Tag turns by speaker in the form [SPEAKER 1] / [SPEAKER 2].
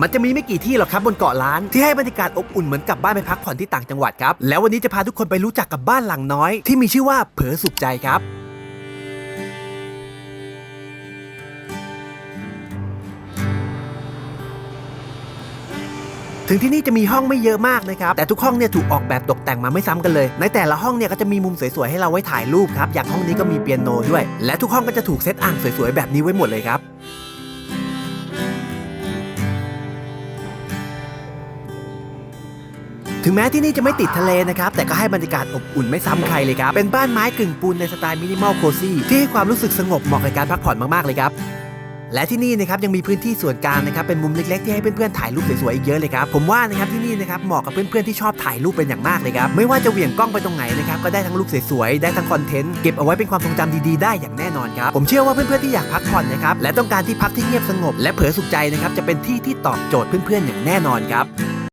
[SPEAKER 1] มันจะมีไม่กี่ที่หรอกครับบนเกาะล้านที่ให้บรรยากาศอบอุ่นเหมือนกับบ้านไปพักผ่อนที่ต่างจังหวัดครับ แล้ววันนี้จะพาทุกคนไปรู้จักกับบ้านหลังน้อย ที่มีชื่อว่าเผอสุขใจครับถึงที่นี่จะมีห้องไม่เยอะมากนะครับ แต่ทุกห้องเนี่ยถูกออกแบบตกแต่งมาไม่ซ้ำกันเลย ในแต่ละห้องเนี่ยก็จะมีมุมสวยๆให้เราไว้ถ่ายรูปครับ อย่างห้องนี้ก็มีเปียโนด้วย และทุกห้องก็จะถูกเซตอ่างสวยๆแบบนี้ไว้หมดเลยครับ ถึงแม้ที่นี่จะไม่ติดทะเลนะครับ แต่ก็ให้บรรยากาศอบอุ่นไม่ซ้ำใครเลยครับ เป็นบ้านไม้กึ่งปูนในสไตล์มินิมอลโคซี่ที่ให้ความรู้สึกสงบเหมาะกับการพักผ่อนมาก ๆ เลยครับและที่นี่นะครับยังมีพื้นที่ส่วนกลางนะครับเป็นมุมเล็กๆที่ให้เพื่อนๆถ่ายรูปสวยๆอีกเยอะเลยครับผมว่านะครับที่นี่นะครับเหมาะกับเพื่อนๆที่ชอบถ่ายรูปเป็นอย่างมากเลยครับไม่ว่าจะเหวี่ยงกล้องไปตรงไหนนะครับก็ได้ทั้งรูปสวยๆได้ทั้งคอนเทนต์เก็บเอาไว้เป็นความทรงจำดีๆได้อย่างแน่นอนครับผมเชื่อว่าเพื่อนๆที่อยากพักผ่อนนะครับและต้องการที่พักที่เงียบสงบ และเผลอสุขใจนะครับจะเป็นที่ที่ตอบโจทย์เพื่อนๆอย่างแน่นอนครับ